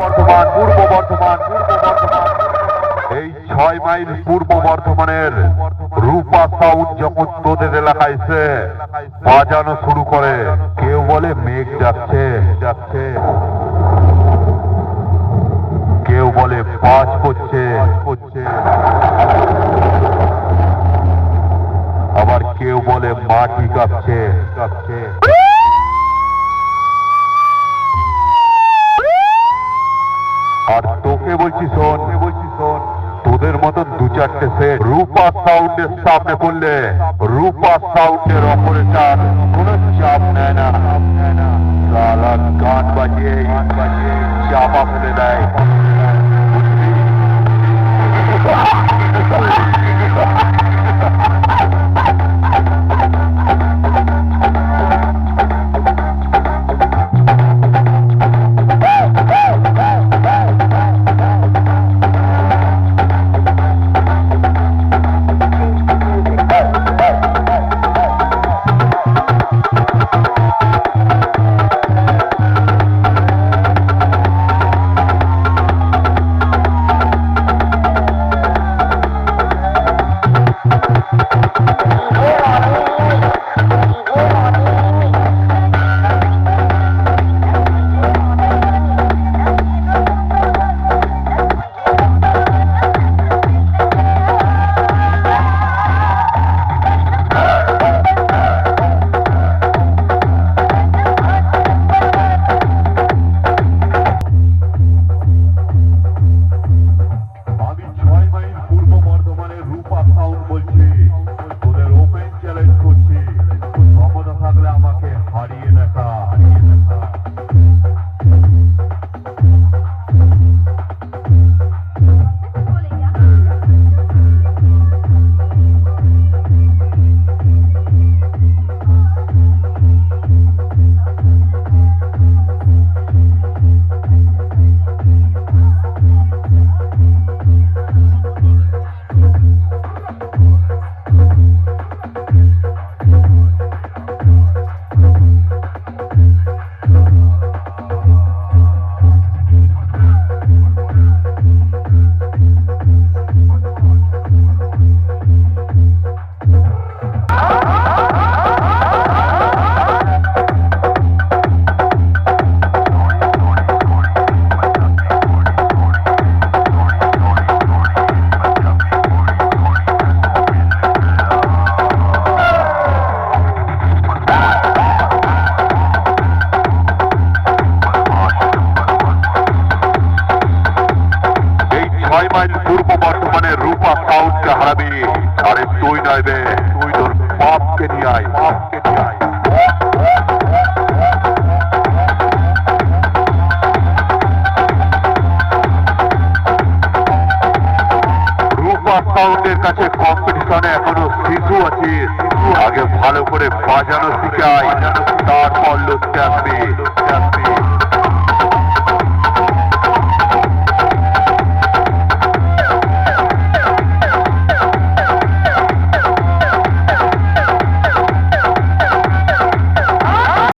বর্ধমান, পূর্ব বর্ধমান এই ছয় মাইল পূর্ব বর্ধমানের রূপা সাউন্ড যখন তোদের এলাকায় বাজানো শুরু করে, কেউ বলে মেঘ যাচ্ছে। যাচ্ছে কেউ বলে বাজ করছে। করছে আবার কেউ বলে মাটি কাঁপছে কাঁপছে। দু চারটে সেট রূপা সাউন্ডের সামনে করলে রূপা সাউন্ডের অপারেটার কোন চাপ নেয় না সালা গান বাজিয়ে গান বাজিয়ে চাপা ফেলে দেয় সাউন্ড বলছি তোদের ছয় মাইল পূর্ব বর্ধমানের রূপা সাউন্ডকে হারাবি। আরে তুই নয় তুই তোর বাপকে নিয়ে আয়, বাপকে নিয়ে আয়। সাউন্ডের কাছে কম্পিটিশনে এখনও শিশু আছে। আগে ভালো করে বাজানো শিখাই তারপর আসবি আসবি।